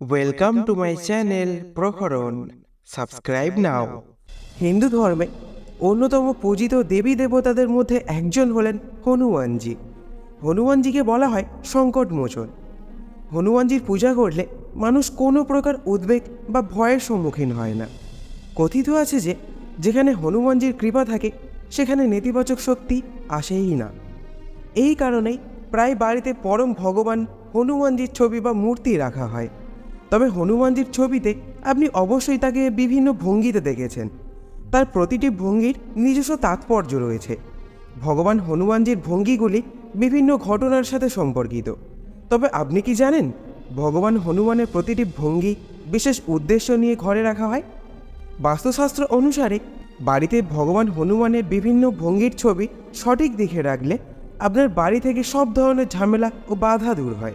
Welcome to my channel Praharan subscribe now Hindu ধর্মে অন্যতম পূজিত দেবী দেবতাদের মধ্যে একজন হলেন হনুমানজি। হনুমানজিকে বলা হয় সংকটমোচন। হনুমানজির পূজা করলে মানুষ কোনো প্রকার উদ্বেগ বা ভয়ের সম্মুখীন হয় না। কথিত আছে যে, যেখানে হনুমানজির কৃপা থাকে, সেখানে নেতিবাচক শক্তি আসেই না। এই কারণেই প্রায় বাড়িতে পরম ভগবান হনুমানজির ছবি বা মূর্তি রাখা হয়। তবে হনুমানজির ছবিতে আপনি অবশ্যই তাকে বিভিন্ন ভঙ্গিতে দেখেছেন। তার প্রতিটি ভঙ্গির নিজস্ব তাৎপর্য রয়েছে। ভগবান হনুমানজির ভঙ্গিগুলি বিভিন্ন ঘটনার সাথে সম্পর্কিত। তবে আপনি কি জানেন, ভগবান হনুমানের প্রতিটি ভঙ্গি বিশেষ উদ্দেশ্য নিয়ে ঘরে রাখা হয়? বাস্তুশাস্ত্র অনুসারে বাড়িতে ভগবান হনুমানের বিভিন্ন ভঙ্গির ছবি সঠিক দিকে রাখলে আপনার বাড়ি থেকে সব ধরনের ঝামেলা ও বাধা দূর হয়।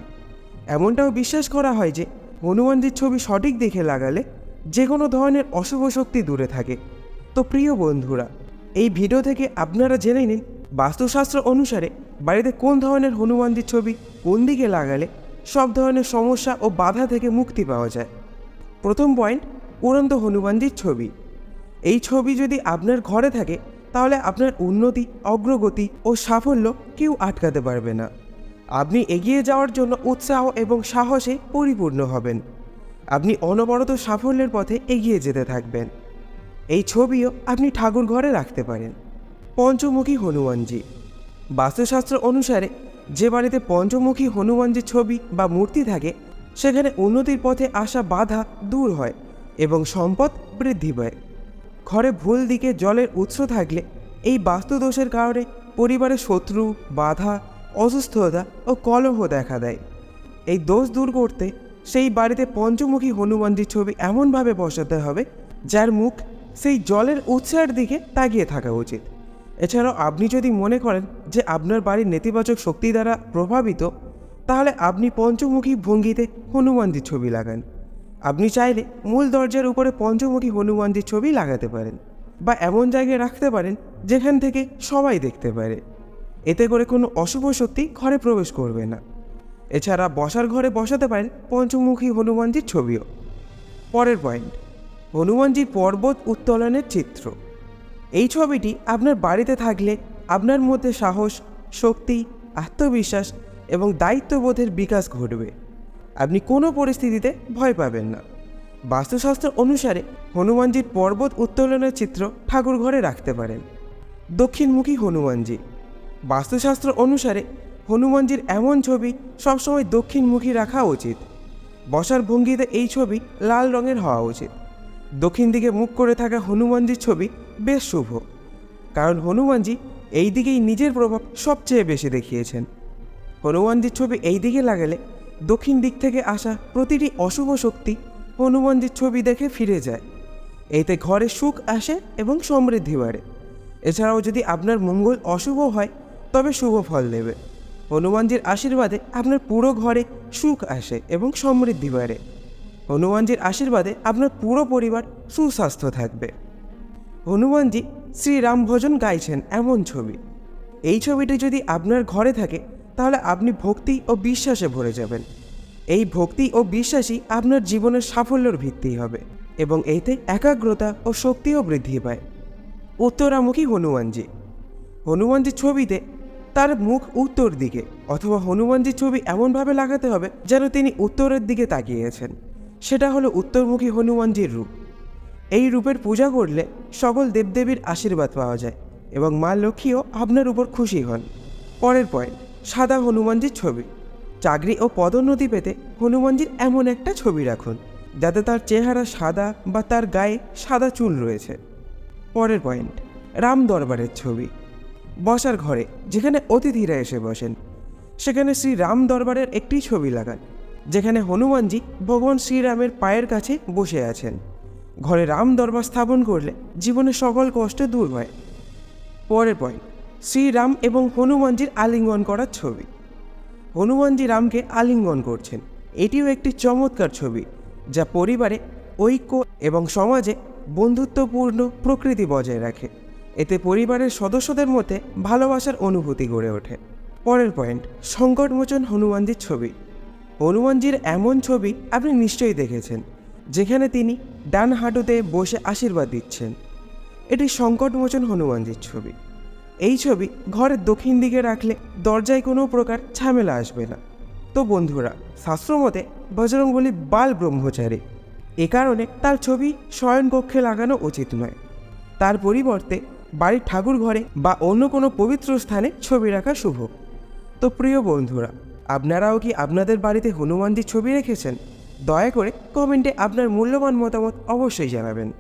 এমনটাও বিশ্বাস করা হয় যে হনুমানজির ছবি সঠিক দিকে লাগালে যে কোনো ধরনের অশুভ শক্তি দূরে থাকে। তো প্রিয় বন্ধুরা, এই ভিডিও থেকে আপনারা জেনে নিন, বাস্তুশাস্ত্র অনুসারে বাড়িতে কোন ধরনের হনুমানজির ছবি কোন দিকে লাগালে সব ধরনের সমস্যা ও বাধা থেকে মুক্তি পাওয়া যায়। প্রথম পয়েন্ট, উড়ন্ত হনুমানজির ছবি। এই ছবি যদি আপনার ঘরে থাকে, তাহলে আপনার উন্নতি, অগ্রগতি ও সাফল্য কেউ আটকাতে পারবে না। আপনি এগিয়ে যাওয়ার জন্য উৎসাহ এবং সাহসে পরিপূর্ণ হবেন। আপনি অনবরত সাফল্যের পথে এগিয়ে যেতে থাকবেন। এই ছবিও আপনি ঠাকুর ঘরে রাখতে পারেন। পঞ্চমুখী হনুমানজি। বাস্তুশাস্ত্র অনুসারে যে বাড়িতে পঞ্চমুখী হনুমানজির ছবি বা মূর্তি থাকে, সেখানে উন্নতির পথে আসা বাধা দূর হয় এবং সম্পদ বৃদ্ধি পায়। ঘরে ভুল দিকে জলের উৎস থাকলে এই বাস্তুদোষের কারণে পরিবারে শত্রু, বাধা অসুস্থতা ও কলহ দেখা দেয়। এই দোষ দূর করতে সেই বাড়িতে পঞ্চমুখী হনুমানজির ছবি এমনভাবে বসাতে হবে, যার মুখ সেই জলের উৎসের দিকে তাকিয়ে থাকা উচিত। এছাড়াও আপনি যদি মনে করেন যে আপনার বাড়ির নেতিবাচক শক্তি দ্বারা প্রভাবিত, তাহলে আপনি পঞ্চমুখী ভঙ্গিতে হনুমানজির ছবি লাগান। আপনি চাইলে মূল দরজার উপরে পঞ্চমুখী হনুমানজির ছবি লাগাতে পারেন বা এমন জায়গায় রাখতে পারেন যেখান থেকে সবাই দেখতে পারে। এতে করে কোনো অশুভ শক্তি ঘরে প্রবেশ করবে না। এছাড়া বসার ঘরে বসাতে পারেন পঞ্চমুখী হনুমানজির ছবিও। পরের পয়েন্ট, হনুমানজির পর্বত উত্তোলনের চিত্র। এই ছবিটি আপনার বাড়িতে থাকলে আপনার মধ্যে সাহস, শক্তি, আত্মবিশ্বাস এবং দায়িত্ববোধের বিকাশ ঘটবে। আপনি কোনো পরিস্থিতিতে ভয় পাবেন না। বাস্তুশাস্ত্র অনুসারে হনুমানজির পর্বত উত্তোলনের চিত্র ঠাকুর ঘরে রাখতে পারেন। দক্ষিণমুখী হনুমানজি বাস্তুশাস্ত্র অনুসারে হনুমানজির এমন ছবি সবসময় দক্ষিণমুখী রাখা উচিত। বসার ভঙ্গিতে এই ছবি লাল রঙের হওয়া উচিত। দক্ষিণ দিকে মুখ করে থাকা হনুমানজির ছবি বেশ শুভ। কারণ হনুমানজি এই দিকেই নিজের প্রভাব সবচেয়ে বেশি দেখিয়েছেন। হনুমানজির ছবি এই দিকে লাগালে দক্ষিণ দিক থেকে আসা প্রতিটি অশুভ শক্তি হনুমানজির ছবি দেখে ফিরে যায়। এতে ঘরে সুখ আসে এবং সমৃদ্ধি বাড়ে। এছাড়াও যদি আপনার মঙ্গল অশুভ হয় তবে শুভ ফল দেবে। হনুমানজির আশীর্বাদে আপনার পুরো ঘরে সুখ আসে এবং সমৃদ্ধি বাড়ে। হনুমানজির আশীর্বাদে আপনার পুরো পরিবার সুস্বাস্থ্য থাকবে। হনুমানজি শ্রীরাম ভজন গাইছেন এমন ছবি। এই ছবিটি যদি আপনার ঘরে থাকে, তাহলে আপনি ভক্তি ও বিশ্বাসে ভরে যাবেন। এই ভক্তি ও বিশ্বাসই আপনার জীবনের সাফল্যের ভিত্তি হবে এবং এতে একাগ্রতা ও শক্তিও বৃদ্ধি পায়। উত্তরামুখী হনুমানজি। হনুমানজির ছবিতে তার মুখ উত্তর দিকে অথবা হনুমানজির ছবি এমনভাবে লাগাতে হবে যেন তিনি উত্তরের দিকে তাকিয়েছেন। সেটা হলো উত্তরমুখী হনুমানজির রূপ। এই রূপের পূজা করলে সকল দেবদেবীর আশীর্বাদ পাওয়া যায় এবং মা লক্ষ্মীও আপনার উপর খুশি হন। পরের পয়েন্ট, সাদা হনুমানজির ছবি। চাকরি ও পদোন্নতি পেতে হনুমানজির এমন একটা ছবি রাখুন, যাতে তার চেহারা সাদা বা তার গায়ে সাদা চুল রয়েছে। পরের পয়েন্ট, রাম দরবারের ছবি। বসার ঘরে, যেখানে অতিথিরা এসে বসেন। সেখানে শ্রীরাম দরবারের একটি ছবি লাগান, যেখানে হনুমানজি ভগবান শ্রীরামের পায়ের কাছে বসে আছেন। ঘরে রাম দরবার স্থাপন করলে জীবনে সকল কষ্ট দূর হয়। পরের পয়েন্ট শ্রীরাম এবং হনুমানজির আলিঙ্গন করার ছবি। হনুমানজি রামকে আলিঙ্গন করছেন। এটিও একটি চমৎকার ছবি, যা পরিবারে ঐক্য এবং সমাজে বন্ধুত্বপূর্ণ প্রকৃতি বজায় রাখে। এতে পরিবারের সদস্যদের মধ্যে ভালোবাসার অনুভূতি গড়ে ওঠে। পরের পয়েন্ট, সংকটমোচন হনুমানজির ছবি। হনুমানজির এমন ছবি আপনি নিশ্চয়ই দেখেছেন, যেখানে তিনি ডান হাঁটুতে বসে আশীর্বাদ দিচ্ছেন। এটি সংকটমোচন হনুমানজির ছবি। এই ছবি ঘরের দক্ষিণ দিকে রাখলে দরজায় কোনো প্রকার ঝামেলা আসবে না। তো বন্ধুরা, শাস্ত্রমতে বজরংবলী বাল ব্রহ্মচারী। এ কারণে তার ছবি শয়নকক্ষে লাগানো উচিত নয়। তার পরিবর্তে বাড়ির ঠাকুর ঘরে বা অন্য কোনো পবিত্র স্থানে ছবি রাখা শুভ। তো প্রিয় বন্ধুরা, আপনারাও কি আপনাদের বাড়িতে হনুমানজির ছবি রেখেছেন? দয়া করে কমেন্টে আপনার মূল্যবান মতামত অবশ্যই জানাবেন।